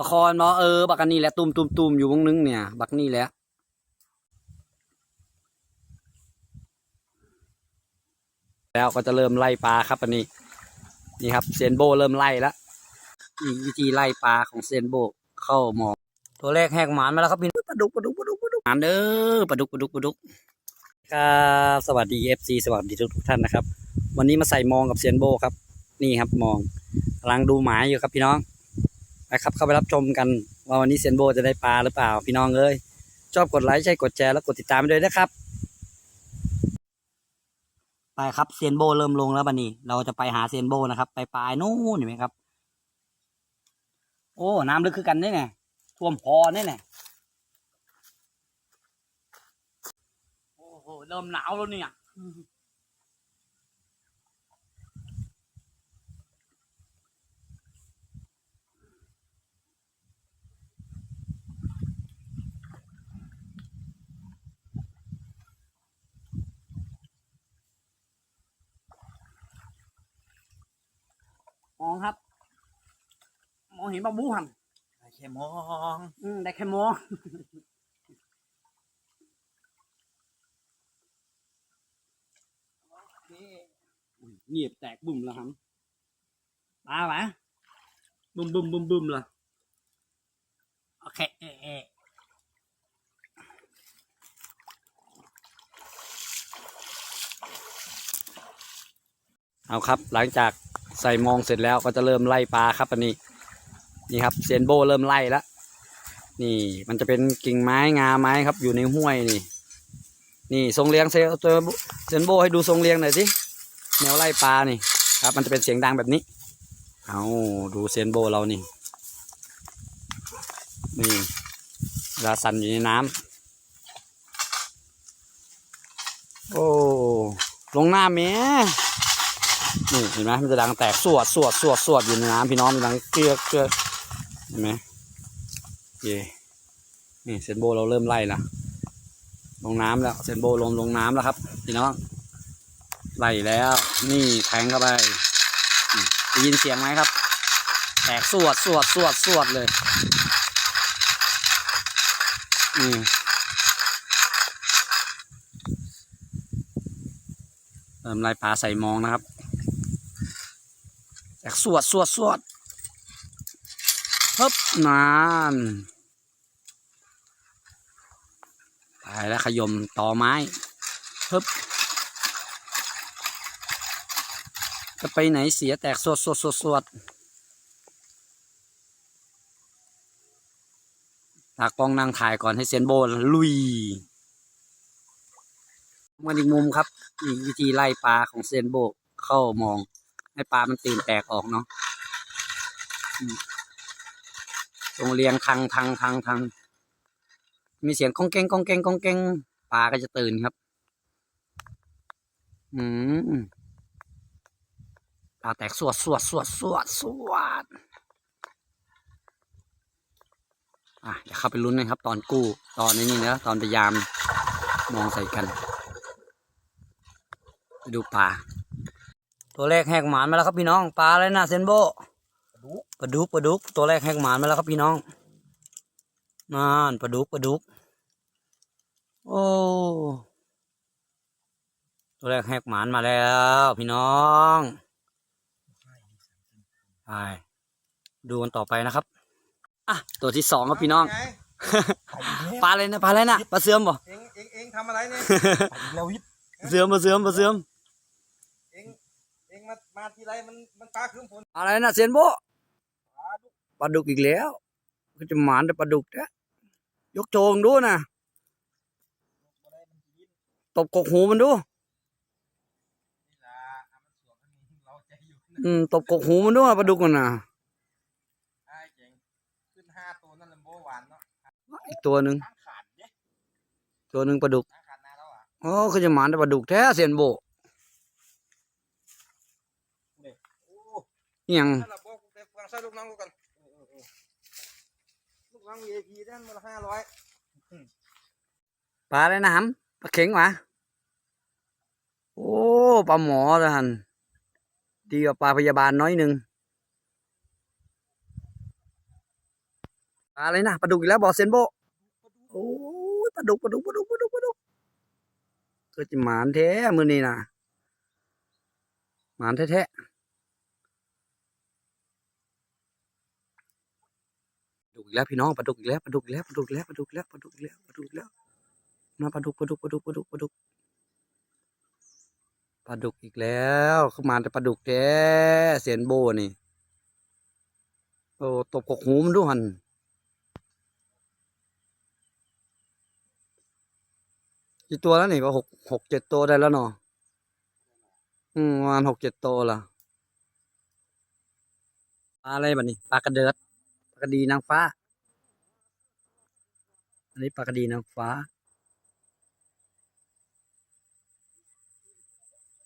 ละครเนาะเออบักอันนี้แหละตุ่มตุ่มตุ่มอยู่วงนึงเนี่ย บักนี่แหละแล้วก็จะเริ่มไล่ปลาครับอันนี้ นี่ครับเซยนโบเริ่มไล่แล้วอีกวิธีไล่ปลาของเซยนโบเข้าหมองตัวแรกแหกหมานมาแล้วครับพี่ปลาดุกปลาดุกปลาดุกปลาดุกหมานเด้อปลาดุกปลาดุกปลาดุกครับสวัสดีเอฟซีสวัสดีทุกทุกๆท่านนะครับ วันนี้มาใส่มองกับเซียนโบครับ นี่ครับมองกำลังดูหมายอยู่ครับพี่น้อง ไปครับ เข้าไปรับชมกันว่าวันนี้เซียนโบจะได้ปลาหรือเปล่า พี่น้องเอ้ยชอบกดไลค์ใช่กดแชร์แล้วกดติดตามไปด้วยนะครับ ไปครับเซียนโบเริ่มลงแล้วบันนี้ เราจะไปหาเซียนโบนะครับ ไปปลายนู่นเห็นไหมครับ โอ้น้ำลึกคือกันนี่ไงท่วมพอนี่ไงโอ้โหเริ่มหนาวแล้วเนี่ย มองครับ มองเห็นปลาบูหันแค่มองอืมได้แค่มองอุ้ยเงียบแตกบุ่มแล้วครับปลาปะบุ่มบุ่มบุ่มบุ่มละโอเคเอะเอะเอาครับหลังจาก ใส่มองเสร็จแล้วก็จะเริ่มไล่ปลาครับอันนี้ นี่ครับเซยนโบเริ่มไล่แล้วนี่มันจะเป็นกิ่งไม้งาไม้ครับอยู่ในห้วยนี่ นี่ทรงเลี้ยงเซตัวเซนโบให้ดูทรงเลี้ยงหน่อยสิแนวไล่ปลานี่ครับ มันจะเป็นเสียงดังแบบนี้ เอาดูเซนโบเรานี่ นี่เวลาสันอยู่ในน้ำโอ้ลงหน้าเมีย นี่เห็นไหมมันจะดังแตกสวดสวดสวดสวดอยู่ในน้ำพี่น้องมันดังเกลือเกลือเห็นไหมเย่นี่เซนโบเราเริ่มไล่ละลงน้ำแล้วเซนโบลงลงน้ำแล้วครับ พี่น้องไล่แล้ว นี่แทงเข้าไปได้ยินเสียงไหมครับ แตกสวดสวดสวดสวดเลยนี่เริ่มไล่ปลาใส่มองนะครับ แตกสวดสวดสวดฮึบนานไปแล้วขยมต่อไม้ฮึบจะไปไหนเสียแตกสวดสวดสวดสวดตากล้องนั่งถ่ายก่อนให้เซียนโบลุยมาอีกมุมครับอีกวิธีไล่ปลาของเซียนโบเข้ามอง ให้ปลามันตื่นแตกออกเนาะตรงเรียงทางทางทางทางมีเสียงก้องแกงก้องแกงก้องแกงปลาก็จะตื่นครับ อืมปลาแตกสวดสวดสวดสวดสวดอะเดี๋ยวเข้าไปลุ้นนะครับ ตอนกู้ตอนนี้นี่นะตอนพยายามมองใส่กัน ไปดูปลา ตัวแรกแหกหมานมาแล้วครับพี่น้องปลาอะไรนะเซนโบปลาดุกปลาดุกตัวแรกแหกหมานมาแล้วครับพี่น้องนั่นปลาดุกปลาดุกโอ้ตัวแรกแหกหมานมาแล้วพี่น้องไปดูกันต่อไปนะครับอะตัวที่สองครับพี่น้องไงปลาอะไรนะปลาอะไรนะปลาเสื่อมบ่เอ็งเอ็งเอ็งทำอะไรเนี่ยเราวิทย์เสื่อมปลาเสื่อมปลาเสื่อมเอ็งเอ็ง มามาทีไรมันมันปลาขึ้นฝนอะไรนะเซียนโบปลาดุกอีกแล้ว ก็จะหมานแต่ปลาดุกนะยกโจงดูนะตบกกหูมันดูนี่ล่ะเอามันสวมให้มึงเราใจอยู่นะอืมตบกกหูมันด้วยปลาดุกมันน่ะไอ้เจ๋งขึ้นห้าตัวนั่นลำโบหวานเนาะอีกตัวหนึ่งทางขาดเนี่ยตัวหนึ่งปลาดุกทางขาดนาแล้วอะโอ้คือจะหมานแต่ปลาดุกแท้เซียนโบ โอ้ อิห ยังปฟังใส่ลูกน้องกูกันเลูกน้อง VIP นั่นมาละห้าร้อยปลาอะไรนะฮัมปลาเข็งวะโอ้ปลาหมอละหันดีกว่าปลาพยาบาลน้อยหนึ่งปลาอะไรนะปลาดุกอีกแล้วบอเซนโบโอ้ปลาดุกปลาดุกปลาดุกปลาดุกปลาดุกกิดจะหมานแท้มือนี่นะหมานแท้ๆปลาดุก อีกแล้วพี่น้องปลาดุกอีกแล้วปลาดุกอีกแล้วปลาดุกอีกแล้วปลาดุกอีกแล้วปลาดุกอีกแล้วปลาดุกอีกแล้วมาปลาดุกปลาดุกปลาดุกปลาดุกปลาดุกปลาดุกอีกแล้วเข้ามาแต่ปลาดุกแท้เซียนโบนี่โอ้ตบกกหูมันด้วยหันกี่ตัวแล้วนี่ก็หกหกเจ็ดตัวได้แล้วเนาะอืมประมาณหกเจ็ดตัวละปลาอะไรบ้านี่ปลากระเดิดปลากระดีนางฟ้า อันนี้ปลากระดีนางฟ้า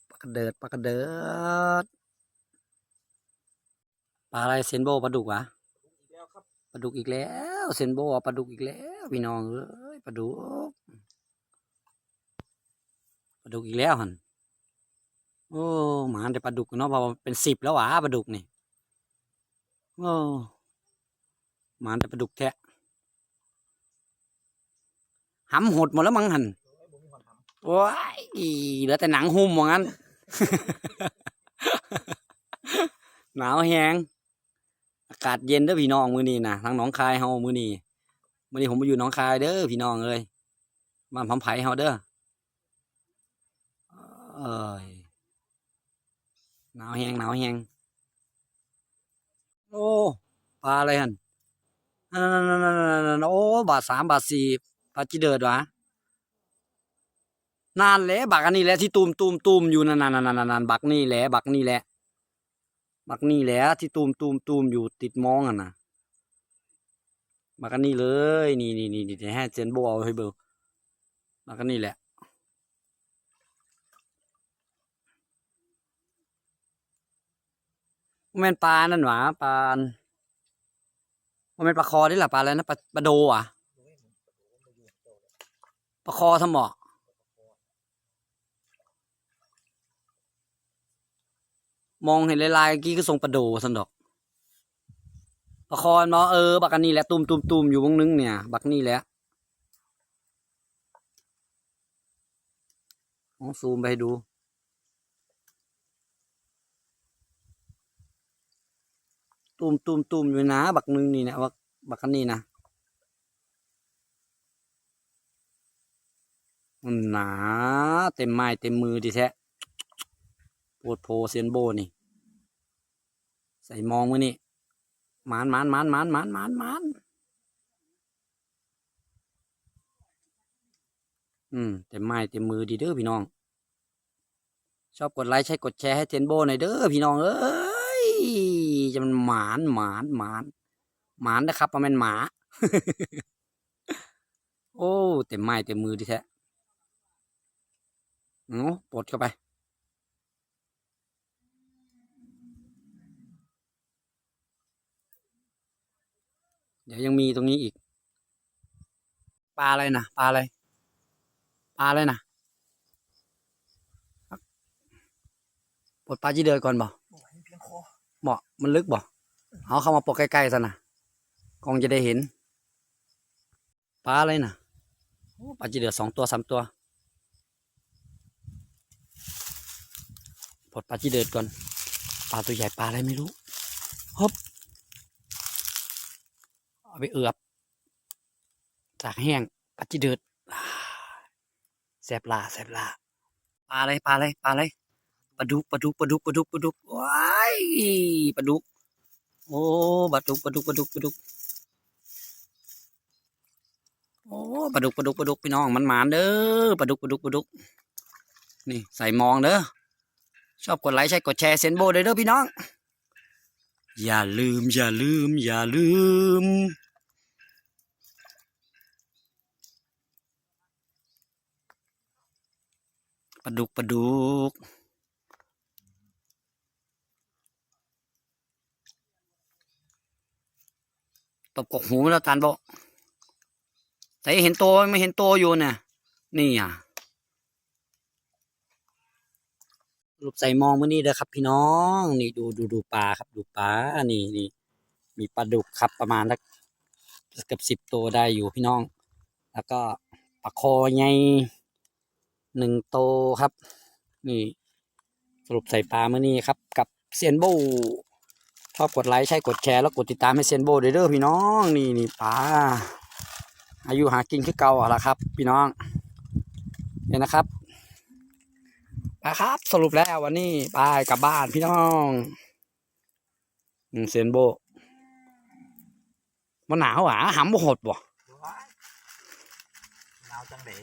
ปลากระเดิดปลากระเดิดปลาอะไรเซนโบปลาดุกเหรอะอีกแล้วครับปลาดุกอีกแล้วเซนโบเอาปลาดุกอีกแล้วพี่น้องเอ้ยปลาดุกปลาดุกอีกแล้วหันโอ้หมาแต่ปลาดุกเนาะเพอเป็นสิบแล้วหวะปลาดุกนี่โอ้หมาแต่ปลาดุกแท้ หำหดหมดแล้วมั้งหันโอ้ยผมมีคนทโอ้ยเหลือแต่หนังหุ้มว่างั้น หนาวแหงอากาศเย็นเด้อพี่น้องมือนี้นะทางหนองคายเฮามือนี้มือนี้ผมมาอยู่หนองคายเด้อพี่น้องเอ้ยบ้านพำไผ่เฮาเด้อเอ้ยหนาวแหงหนาวแหงโอ้ปลาอะไรหั่นนั่นๆๆๆๆโอ้บาทสามบาทสี่ ปาจิเดิดวะนานแล้วบักอันนี้แหละที่ตูมตูมตูมอยู่นั่นนั่นนั่นนั่นบักนี่แหละบักนี่แหละ บักนี่แหละที่ตูมตูมตูมอยู่ติดมองอะนะบักอันนี้เลย นี่นี่นี่นี่ให้เจนโบเอาให้เบอร์บักอันนี้แหละมันปลานั่นหวะปลามันเป็นปลาคอนี่แหละปลาอะไรนะปลาปลาโดอะำโอ้ยผมผมมาอยู่เจ้าเลย ปลาคอทำหมอมองเห็นลายๆกี้ก็ทรงปลาโดสันดอกปลาคอเนาะเออ บักอันนี้แหละตุมตุมตุมอยู่วงนึงเนี่ย บักนี่แหละลองซูมไปให้ดู ตุมตุมตุมอยู่นะ บักนึงนี่นะบักบักอันนี้นะ มัน หนาเต็มไม้เต็มมือดิแท้ปวดโพเซียนโบนี่ ใส่มองมือนี่หมานหมานหมานหมานหมานหมานหมานอืมเต็มไม้เต็มมือดีเด้อพี่น้อง ชอบกดไลค์ใช้กดแชร์ให้เซียนโบหน่อยเด้อพี่น้องเอ้ยจะมันหมานหมานหมานหมานนะครับมันเป็นหมา โอ้เต็มไม้เต็มมือดิแท้ หนูปลดเข้าไป เดี๋ยวยังมีตรงนี้อีก ปลาอะไรนะปลาอะไร ปลาอะไรนะปลดปลาจีเดือดก่อนบ่โอ้ยเพียงคอบ่มันลึกบ่เอาเข้ามาปลดใกล้ๆซะนะกล้องจะได้เห็น ปลาอะไรนะโอ้ปลาจีเดือดสองตัวสามตัว ปลดปลาจีเดือดก่อนปลาตัวใหญ่ปลาอะไรไม่รู้ฮบเอาไปเอือบจากแห้งปลาจีเดือดแซบลาแซบลาปลาอะไรปลาอะไรปลาอะไรปลาดุกปลาดุกปลาดุกปลาดุกปลาดุกว้ายปลาดุกโอ้ปลาดุกปลาดุกปลาดุกปลาดุกโอ้ปลาดุกปลาดุกปลาดุกพี่น้องมันหมานเด้อปลาดุกปลาดุกปลาดุกนี่ใส่มองเด้อ ชอบกดไลค์ใช่กดแชร์เซนโบด้วยเด้อพี่น้อง อย่าลืม อย่าลืม อย่าลืม ปลาดุกปลาดุกตบกกหูแล้วตานบอกแต่เห็นโตวไม่เห็นโตวอยู่เนี่ยนี่อะ รูปใส่มองมื่อนี้เด้อครับ พี่น้อง นี่ดูดูดูปลาครับ ดูปลานี่นี่มีปลาดุกครับประมาณสักเกือบสิบตัวได้อยู่พี่น้อง แล้วก็ปลาคอใหญ่หนึ่งโตวครับ นี่ สรุปใส่ปลาเมื่อนี้ครับ กับเซียนโบชอบกดไลค์ใช่กดแชร์แล้วกดติดตามให้เซียนโบเด้อพี่น้อง นี่นี่ปลาอายุหากินคือเก่าอะละครับ พี่น้องเนี่ยนะครับ ปลาครับ สรุปแล้ววันนี้ไปกลับบ้านพี่น้องอืมเซียนโบมันหนาวหวะหำบ่หดบ่หนาวจังเลย